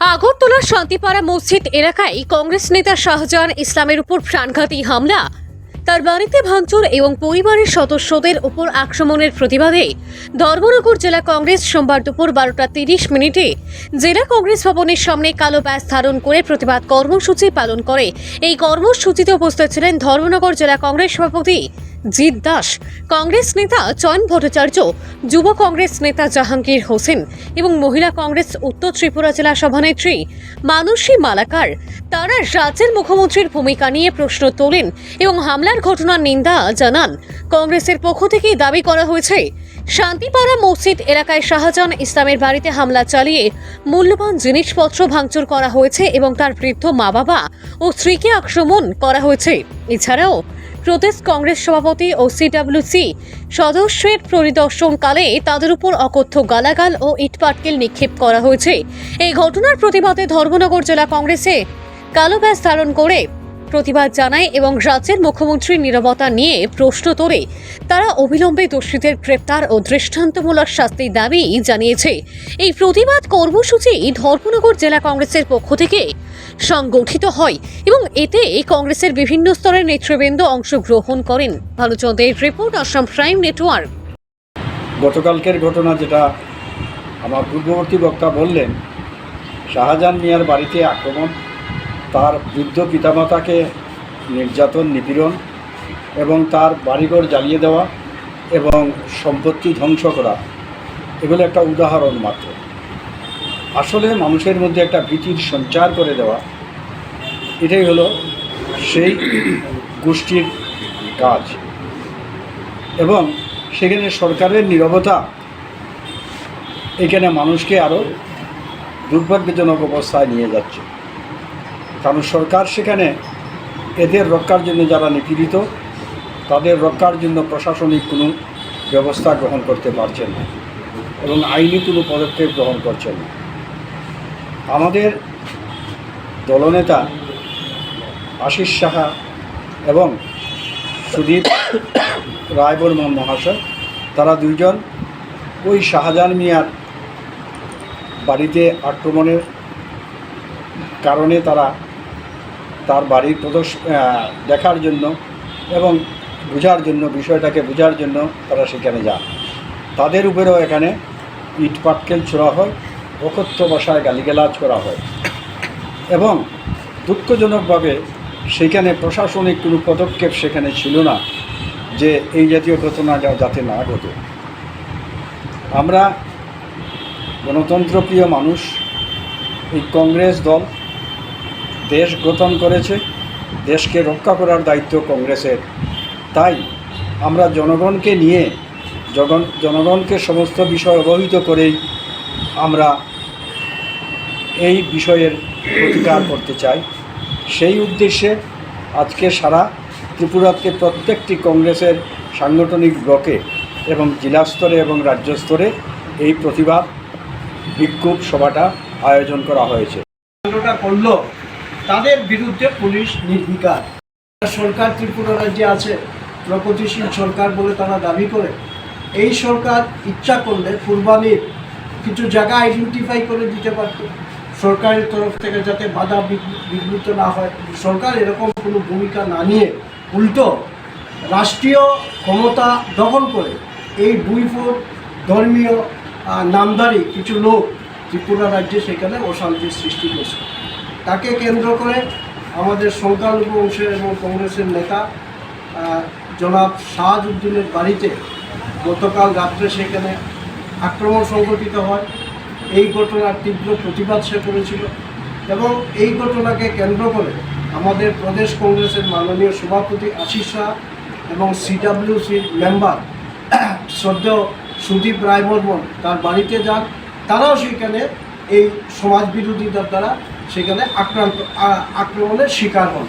আগরতলার শান্তিপাড়া মসজিদ এলাকায় কংগ্রেস নেতা শাহজাহান ইসলামের উপর প্রাণঘাতী হামলা। তার বাড়িতে ভাঙচুর এবং পরিবারের সদস্যদের উপর আক্রমণের প্রতিবাদে ধর্মনগর জেলা কংগ্রেস সোমবার দুপুর বারোটা তিরিশ মিনিটে জেলা কংগ্রেস ভবনের সামনে কালো ব্যাস ধারণ করে প্রতিবাদ কর্মসূচি পালন করে। এই কর্মসূচিতে উপস্থিত ছিলেন ধর্মনগর জেলা কংগ্রেস সভাপতি জিৎ দাস, কংগ্রেস নেতা চয়ন ভট্টাচার্য, যুব কংগ্রেস নেতা জাহাঙ্গীর হোসেন এবং মহিলা কংগ্রেস উত্তর ত্রিপুরা জেলা সভানেত্রী মানসী মালাকার। তারা রাজ্যের মুখ্যমন্ত্রীর ভূমিকা নিয়ে প্রশ্ন তোলেন এবং হামলার ঘটনার নিন্দা জানান। কংগ্রেসের পক্ষ থেকে দাবি করা হয়েছে, শান্তিপাড়া মসজিদ এলাকায় শাহজাহান ইসলামের বাড়িতে হামলা চালিয়ে মূল্যবান জিনিসপত্র ভাঙচুর করা হয়েছে এবং তার বৃদ্ধ মা বাবা ও স্ত্রীকে আক্রমণ করা হয়েছে। এছাড়াও প্রদেশ কংগ্রেস সভাপতি ও সিডব্লিউসি সদস্যের পরিদর্শনকালে তাদের উপর অকথ্য গালাগাল ও ইটপাটকেল নিক্ষেপ করা হয়েছে। এই ঘটনার প্রতিবাদে ধর্মনগর জেলা কংগ্রেসে কালো ব্যাস ধারণ করে প্রতিবাদ জানায় এবং রাজ্যের মুখ্যমন্ত্রীর নিরবতা নিয়ে প্রশ্ন তোলে। তারা অবিলম্বে দোষীদের গ্রেপ্তার ও দৃষ্টান্তমূলক শাস্তির দাবি জানিয়েছে। এই প্রতিবাদ কর্মসূচি ধর্মনগর জেলা কংগ্রেসের পক্ষ থেকে সংগঠিত হয় এবং এতে এই কংগ্রেসের বিভিন্ন স্তরের নেতৃবৃন্দ অংশগ্রহণ করেন। ভানুচন্দ্রের রিপোর্ট, আসাম প্রাইম নেটওয়ার্ক। গতকালকের ঘটনা যেটা আমার পূর্ববর্তী বক্তা বললেন, শাহজাহান মিয়ার বাড়িতে আক্রমণ, তার বৃদ্ধ পিতামাতাকে নির্যাতন, নিপীড়ন এবং তার বাড়িঘর জ্বালিয়ে দেওয়া এবং সম্পত্তি ধ্বংস করা, এগুলো একটা উদাহরণ মাত্র। আসলে মানুষের মধ্যে একটা ভীতির সঞ্চার করে দেওয়া, এটাই হলো সেই গোষ্ঠীর কাজ। এবং সেখানে সরকারের নিরবতা, এখানে মানুষকে আরও দুর্ভাগ্যজনক অবস্থায় নিয়ে যাচ্ছে। কারণ সরকার সেখানে এদের রক্ষার জন্য যারা নিপীড়িত, তাদের রক্ষার জন্য প্রশাসনিক কোনো ব্যবস্থা গ্রহণ করতে পারছেন না এবং আইনি কোনো পদক্ষেপ গ্রহণ করছেন না। আমাদের দলনেতা আশিস সাহা এবং সুদীপ রায়বর্মন মহাশয়, তারা দুইজন ওই শাহজাহান মিয়ার বাড়িতে আক্রমণের কারণে তারা তার বাড়ির প্রদর্শ দেখার জন্য এবং বোঝার জন্য, বিষয়টাকে বোঝার জন্য তারা সেখানে যান। তাদের উপরেও এখানে ইট পাটকেল ছোড়া হয়। অকথ্য ভাষায় গালিগালাজ করা হয়। এবং দুঃখজনকভাবে সেখানে প্রশাসনিক কোনো পদক্ষেপ সেখানে ছিল না যে এই জাতীয় ঘটনা যাতে না ঘটে। আমরা গণতন্ত্রপ্রিয় মানুষ, এই কংগ্রেস দল দেশ গঠন করেছে, দেশকে রক্ষা করার দায়িত্ব কংগ্রেসের। তাই আমরা জনগণকে নিয়ে, জগন, জনগণকে সমস্ত বিষয় অবহিত করেই আমরা এই বিষয়ের প্রতিকার করতে চাই। সেই উদ্দেশ্যে আজকে সারা ত্রিপুরাতে প্রত্যেকটি কংগ্রেসের সাংগঠনিক ব্লকে এবং জেলা স্তরে এবং রাজ্য স্তরে এই প্রতিবাদ বিক্ষোভ সভাটা আয়োজন করা হয়েছে। করল, তাদের বিরুদ্ধে পুলিশ নির্বিকার। সরকার ত্রিপুরা রাজ্যে আছে, প্রগতিশীল সরকার বলে তারা দাবি করে। এই সরকার ইচ্ছা করলে কুরবানির কিছু জায়গা আইডেন্টিফাই করে দিতে পারত। সরকারের তরফ থেকে যাতে বাধা বিঘ্ন- বিঘ্নিত না হয়। সরকার এরকম কোনো ভূমিকা না নিয়ে উল্টো রাষ্ট্রীয় ক্ষমতা দখল করে এই দুই ফুট ধর্মীয় আহ, নামধারী কিছু লোক ত্রিপুরা রাজ্যে সেখানে অশান্তির সৃষ্টি করছে। তাকে কেন্দ্র করে আমাদের সংখ্যালঘু অংশের এবং কংগ্রেসের নেতা জনাব শাহাজউদ্দিনের বাড়িতে গতকাল রাত্রে সেখানে আক্রমণ সংঘটিত হয়। এই ঘটনার তীব্র প্রতিবাদ সে করেছিল এবং এই ঘটনাকে কেন্দ্র করে আমাদের প্রদেশ কংগ্রেসের মাননীয় সভাপতি আশিস শাহ এবং সিডাব্লিউসির মেম্বার শ্রদ্ধেয় সুদীপ রায়বর্মন তার বাড়িতে যান। তারাও সেখানে এই সমাজ বিরোধীদের দ্বারা সেখানে আক্রান্ত আক্রমণের শিকার হন।